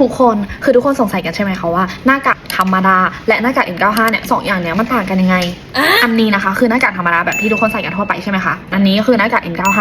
ทุกคนคือทุกคนสงสัยกันใช่ไหมคะว่าหน้ากากธรรมดา และหน้ากาก N95 เนี่ยสองอย่างเนี้ยมันต่างกันยังไง อันนี้นะคะ คือหน้ากากธรรมดาแบบที่ทุกคนใส่กันทั่วไปใช่ไหมคะอันนี้ก็คือหน้ากาก N95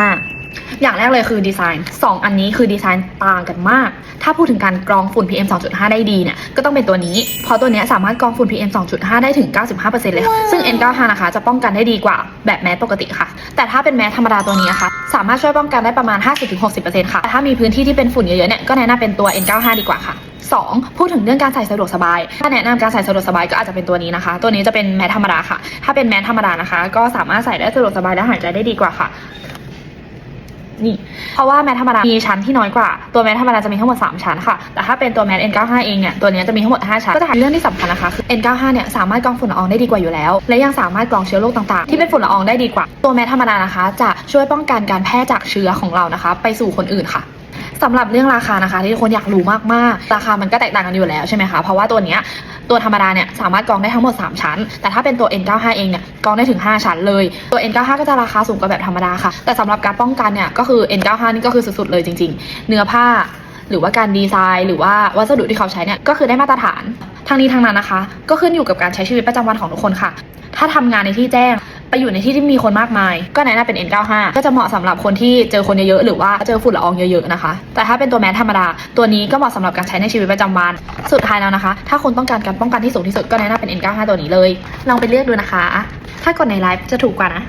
อย่างแรกเลยคือดีไซน์สองอันนี้คือดีไซน์ต่างกันมาก ถ้าพูดถึงการกรองฝุ่น PM 2.5 ได้ดีเนี่ย ก็ต้องเป็นตัวนี้ เพราะตัวนี้สามารถกรองฝุ่น PM 2.5 ได้ถึง 95%เลยค่ะซึ่ง N95 นะคะ จะป้องกันได้ดีกว่าแบบแมสปกติค่ะ แต่ถ้าเป็นแมสธรรมดาตัวนี้นะคะ สามารถช่วยป้องกันได้ประมาณ 50-60%ค่ะแต่ถ้ามีพื้นที่ที่เป็นฝุ่นเยอะๆ เนี่ย ก็แนะนำเป็นตัว N95 ดีกว่าค่ะ 2. พูดถึงเรื่องการใส่สะดวกสบาย ถ้าแนะนำการใส่สะดวกสบายก็อาจจะเป็นตัวนี้นะคะ ตัวนี้จะเป็นแมสธรรมดาค่ะ ถ้าเป็นแมสธรรมดานะคะ ก็สามารถใส่ได้สะดวกสบายและหายใจได้ดีกว่าค่ะ นี่ เพราะว่าแมสธรรมดามีชั้นที่น้อยกว่า ตัวแมสธรรมดาจะมีทั้งหมด 3 ชั้นค่ะ แต่ถ้าเป็นตัวแมส N95 เองเนี่ย ตัวนี้จะมีทั้งหมด 5 ชั้น ก็จะเป็นเรื่องที่สำคัญนะคะคือ N95 เนี่ยสามารถกรองฝุ่นละอองได้ดีกว่าอยู่แล้ว และยังสามารถกรองเชื้อโรคต่างๆ ที่เป็นฝุ่นละอองได้ดีกว่า ตัวแมสธรรมดานะคะ จะช่วยป้องกันการแพร่จากเชื้อของเรานะคะ ไปสู่คนอื่นค่ะสำหรับเรื่องราคานะคะที่ทุกคนอยากรู้มากๆ ราคามันก็แตกต่างกันอยู่แล้วใช่ไหมคะ เพราะว่าตัวเนี้ย ตัวธรรมดาเนี่ยสามารถกรองได้ทั้งหมด 3 ชั้น แต่ถ้าเป็นตัว N95 เองเนี่ยกรองได้ถึง 5 ชั้นเลย ตัว N95 ก็จะราคาสูงกว่าแบบธรรมดาค่ะ แต่สำหรับการป้องกันเนี่ยก็คือ N95 นี่ก็คือสุดๆเลยจริง ๆ เนื้อผ้าหรือว่าการดีไซน์ หรือว่าวัสดุที่เขาใช้เนี่ยก็คือได้มาตรฐานทางนี้ทางนั้นนะคะ ก็ขึ้นอยู่กับการใช้ชีวิตประจำวันของทุกคนค่ะ ถ้าทำงานในที่แจ้ง ไปอยู่ในที่ที่มีคนมากมาย ก็แนะนำเป็น N95 ก็จะเหมาะสำหรับคนที่เจอคนเยอะๆหรือว่าเจอฝุ่นละอองเยอะๆนะคะ แต่ถ้าเป็นตัวแมสธรรมดา ตัวนี้ก็เหมาะสำหรับการใช้ในชีวิตประจำวันสุดท้ายแล้วนะคะ ถ้าคุณต้องการการป้องกันที่สูงที่สุดก็แนะนำเป็น N95 ตัวนี้เลย ลองไปเลือกดูนะคะ ถ้ากดในไลฟ์จะถูกกว่านะ